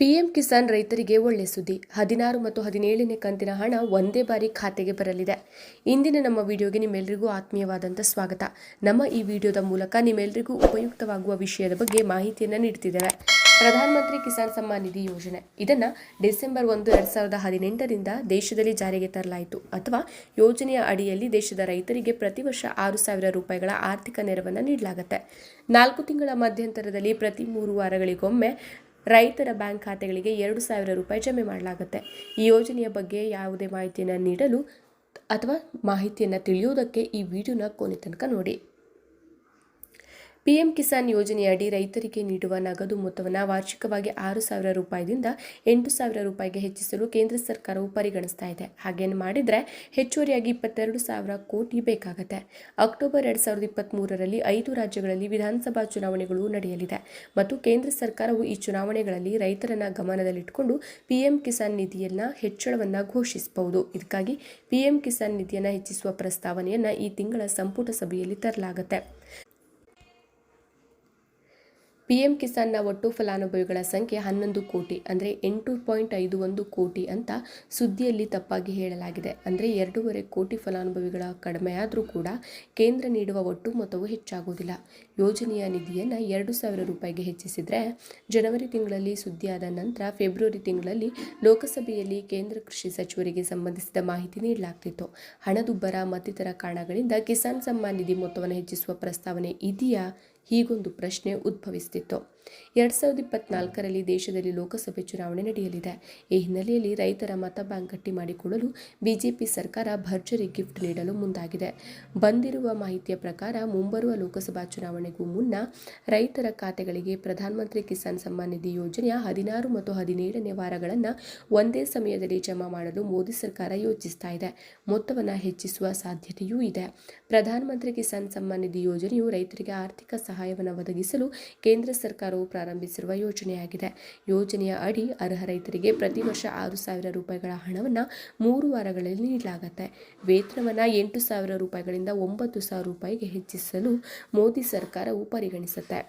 PM Kisan ರೈತರಿಗೆ ಒಳ್ಳೆ ಸುದ್ದಿ. ಹದಿನಾರು ಮತ್ತು ಹದಿನೇಳನೇ ಕಂತಿನ ಹಣ ಒಂದೇ ಬಾರಿ ಖಾತೆಗೆ ಬರಲಿದೆ. ಇಂದಿನ ನಮ್ಮ ವಿಡಿಯೋಗೆ ನಿಮ್ಮೆಲ್ಲರಿಗೂ ಆತ್ಮೀಯವಾದಂಥ ಸ್ವಾಗತ. ನಮ್ಮ ಈ ವಿಡಿಯೋದ ಮೂಲಕ ನಿಮ್ಮೆಲ್ಲರಿಗೂ ಉಪಯುಕ್ತವಾಗುವ ವಿಷಯದ ಬಗ್ಗೆ ಮಾಹಿತಿಯನ್ನು ನೀಡ್ತಿದ್ದೇವೆ. ಪ್ರಧಾನಮಂತ್ರಿ ಕಿಸಾನ್ ಸಮ್ಮಾನ್ ನಿಧಿ ಯೋಜನೆ. ಇದನ್ನು ಡಿಸೆಂಬರ್ ಒಂದು, ಎರಡು ಸಾವಿರದ ಹದಿನೆಂಟರಿಂದ ದೇಶದಲ್ಲಿ ಜಾರಿಗೆ ತರಲಾಯಿತು. ಅಥವಾ ಯೋಜನೆಯ ಅಡಿಯಲ್ಲಿ ದೇಶದ ರೈತರಿಗೆ ಪ್ರತಿ ವರ್ಷ ಆರು ಸಾವಿರ ರೂಪಾಯಿಗಳ ಆರ್ಥಿಕ ನೆರವನ್ನು ನೀಡಲಾಗುತ್ತೆ. ನಾಲ್ಕು ತಿಂಗಳ ಮಧ್ಯಂತರದಲ್ಲಿ ಪ್ರತಿ ಮೂರು ವಾರಗಳಿಗೊಮ್ಮೆ ರೈತರ ಬ್ಯಾಂಕ್ ಖಾತೆಗಳಿಗೆ ಎರಡು ಸಾವಿರ ರೂಪಾಯಿ ಜಮೆ ಮಾಡಲಾಗುತ್ತೆ. ಈ ಯೋಜನೆಯ ಬಗ್ಗೆ ಯಾವುದೇ ಮಾಹಿತಿಯನ್ನು ನೀಡಲು ಅಥವಾ ಮಾಹಿತಿಯನ್ನು ತಿಳಿಯುವುದಕ್ಕೆ ಈ ವಿಡಿಯೋನ ಕೊನೆ ತನಕ ನೋಡಿ. ಪಿಎಂ ಕಿಸಾನ್ ಯೋಜನೆಯಡಿ ರೈತರಿಗೆ ನೀಡುವ ನಗದು ಮೊತ್ತವನ್ನು ವಾರ್ಷಿಕವಾಗಿ ಆರು ಸಾವಿರ ರೂಪಾಯಿದಿಂದ ಎಂಟು ಸಾವಿರ ರೂಪಾಯಿಗೆ ಹೆಚ್ಚಿಸಲು ಕೇಂದ್ರ ಸರ್ಕಾರವು ಪರಿಗಣಿಸ್ತಾ ಇದೆ. ಹಾಗೇನು ಮಾಡಿದರೆ ಹೆಚ್ಚುವರಿಯಾಗಿ ಇಪ್ಪತ್ತೆರಡು ಸಾವಿರ ಕೋಟಿ ಬೇಕಾಗುತ್ತೆ. ಅಕ್ಟೋಬರ್ ಎರಡು ಸಾವಿರದ ಇಪ್ಪತ್ತ್ಮೂರರಲ್ಲಿ ಐದು ರಾಜ್ಯಗಳಲ್ಲಿ ವಿಧಾನಸಭಾ ಚುನಾವಣೆಗಳು ನಡೆಯಲಿದೆ. ಮತ್ತು ಕೇಂದ್ರ ಸರ್ಕಾರವು ಈ ಚುನಾವಣೆಗಳಲ್ಲಿ ರೈತರನ್ನ ಗಮನದಲ್ಲಿಟ್ಟುಕೊಂಡು ಪಿಎಂ ಕಿಸಾನ್ ನಿಧಿಯನ್ನ ಹೆಚ್ಚಳವನ್ನು ಘೋಷಿಸಬಹುದು. ಇದಕ್ಕಾಗಿ ಪಿಎಂ ಕಿಸಾನ್ ನಿಧಿಯನ್ನು ಹೆಚ್ಚಿಸುವ ಪ್ರಸ್ತಾವನೆಯನ್ನು ಈ ತಿಂಗಳ ಸಂಪುಟ ಸಭೆಯಲ್ಲಿ ತರಲಾಗುತ್ತೆ. ಪಿಎಂ ಕಿಸಾನ್ನ ಒಟ್ಟು ಫಲಾನುಭವಿಗಳ ಸಂಖ್ಯೆ ಹನ್ನೊಂದು ಕೋಟಿ ಅಂದರೆ ಎಂಟು ಪಾಯಿಂಟ್ ಐದು ಒಂದು ಕೋಟಿ ಅಂತ ಸುದ್ದಿಯಲ್ಲಿ ತಪ್ಪಾಗಿ ಹೇಳಲಾಗಿದೆ. ಅಂದರೆ ಎರಡೂವರೆ ಕೋಟಿ ಫಲಾನುಭವಿಗಳ ಕಡಿಮೆಯಾದರೂ ಕೂಡ ಕೇಂದ್ರ ನೀಡುವ ಒಟ್ಟು ಮೊತ್ತವು ಹೆಚ್ಚಾಗುವುದಿಲ್ಲ. ಯೋಜನೆಯ ನಿಧಿಯನ್ನು ಎರಡು ಸಾವಿರ ರೂಪಾಯಿಗೆ ಹೆಚ್ಚಿಸಿದರೆ ಜನವರಿ ತಿಂಗಳಲ್ಲಿ ಸುದ್ದಿಯಾದ ನಂತರ ಫೆಬ್ರವರಿ ತಿಂಗಳಲ್ಲಿ ಲೋಕಸಭೆಯಲ್ಲಿ ಕೇಂದ್ರ ಕೃಷಿ ಸಚಿವರಿಗೆ ಸಂಬಂಧಿಸಿದ ಮಾಹಿತಿ ನೀಡಲಾಗ್ತಿತ್ತು. ಹಣದುಬ್ಬರ ಮತ್ತಿತರ ಕಾರಣಗಳಿಂದ ಕಿಸಾನ್ ಸಮ್ಮಾನ್ ನಿಧಿ ಮೊತ್ತವನ್ನು ಹೆಚ್ಚಿಸುವ ಪ್ರಸ್ತಾವನೆ ಇದೆಯಾ? ಹೀಗೊಂದು ಪ್ರಶ್ನೆ ಉದ್ಭವಿಸುತ್ತಿತ್ತು ಎರಡು ಸಾವಿರದ ಇಪ್ಪತ್ನಾಲ್ಕರಲ್ಲಿ ದೇಶದಲ್ಲಿ ಲೋಕಸಭೆ ಚುನಾವಣೆ ನಡೆಯಲಿದೆ. ಈ ಹಿನ್ನೆಲೆಯಲ್ಲಿ ರೈತರ ಮತ ಬ್ಯಾಂಕ್ ಗಟ್ಟಿ ಮಾಡಿಕೊಳ್ಳಲು ಬಿಜೆಪಿ ಸರ್ಕಾರ ಭರ್ಜರಿ ಗಿಫ್ಟ್ ನೀಡಲು ಮುಂದಾಗಿದೆ. ಬಂದಿರುವ ಮಾಹಿತಿಯ ಪ್ರಕಾರ ಮುಂಬರುವ ಲೋಕಸಭಾ ಚುನಾವಣೆಗೂ ಮುನ್ನ ರೈತರ ಖಾತೆಗಳಿಗೆ ಪ್ರಧಾನಮಂತ್ರಿ ಕಿಸಾನ್ ಸಮ್ಮಾನ್ ನಿಧಿ ಯೋಜನೆಯ ಹದಿನಾರು ಮತ್ತು ಹದಿನೇಳನೇ ವಾರಗಳನ್ನು ಒಂದೇ ಸಮಯದಲ್ಲಿ ಜಮಾ ಮಾಡಲು ಮೋದಿ ಸರ್ಕಾರ ಯೋಚಿಸ್ತಾ ಇದೆ. ಮೊತ್ತವನ್ನು ಹೆಚ್ಚಿಸುವ ಸಾಧ್ಯತೆಯೂ ಇದೆ. ಪ್ರಧಾನಮಂತ್ರಿ ಕಿಸಾನ್ ಸಮ್ಮಾನ್ ನಿಧಿ ಯೋಜನೆಯು ರೈತರಿಗೆ ಆರ್ಥಿಕ ಸಹಾಯವನ್ನು ಒದಗಿಸಲು ಕೇಂದ್ರ ಸರ್ಕಾರವು ಪ್ರಾರಂಭಿಸಿರುವ ಯೋಜನೆಯಾಗಿದೆ. ಯೋಜನೆಯ ಅಡಿ ಅರ್ಹ ರೈತರಿಗೆ ಪ್ರತಿ ವರ್ಷ ಆರು ಸಾವಿರ ರೂಪಾಯಿಗಳ ಹಣವನ್ನು ಮೂರು ವಾರಗಳಲ್ಲಿ ನೀಡಲಾಗುತ್ತೆ. ವೇತನವನ್ನು ಎಂಟು ಸಾವಿರ ರೂಪಾಯಿಗಳಿಂದ ಒಂಬತ್ತು ಸಾವಿರ ರೂಪಾಯಿಗೆ ಹೆಚ್ಚಿಸಲು ಮೋದಿ ಸರ್ಕಾರವು ಪರಿಗಣಿಸುತ್ತೆ.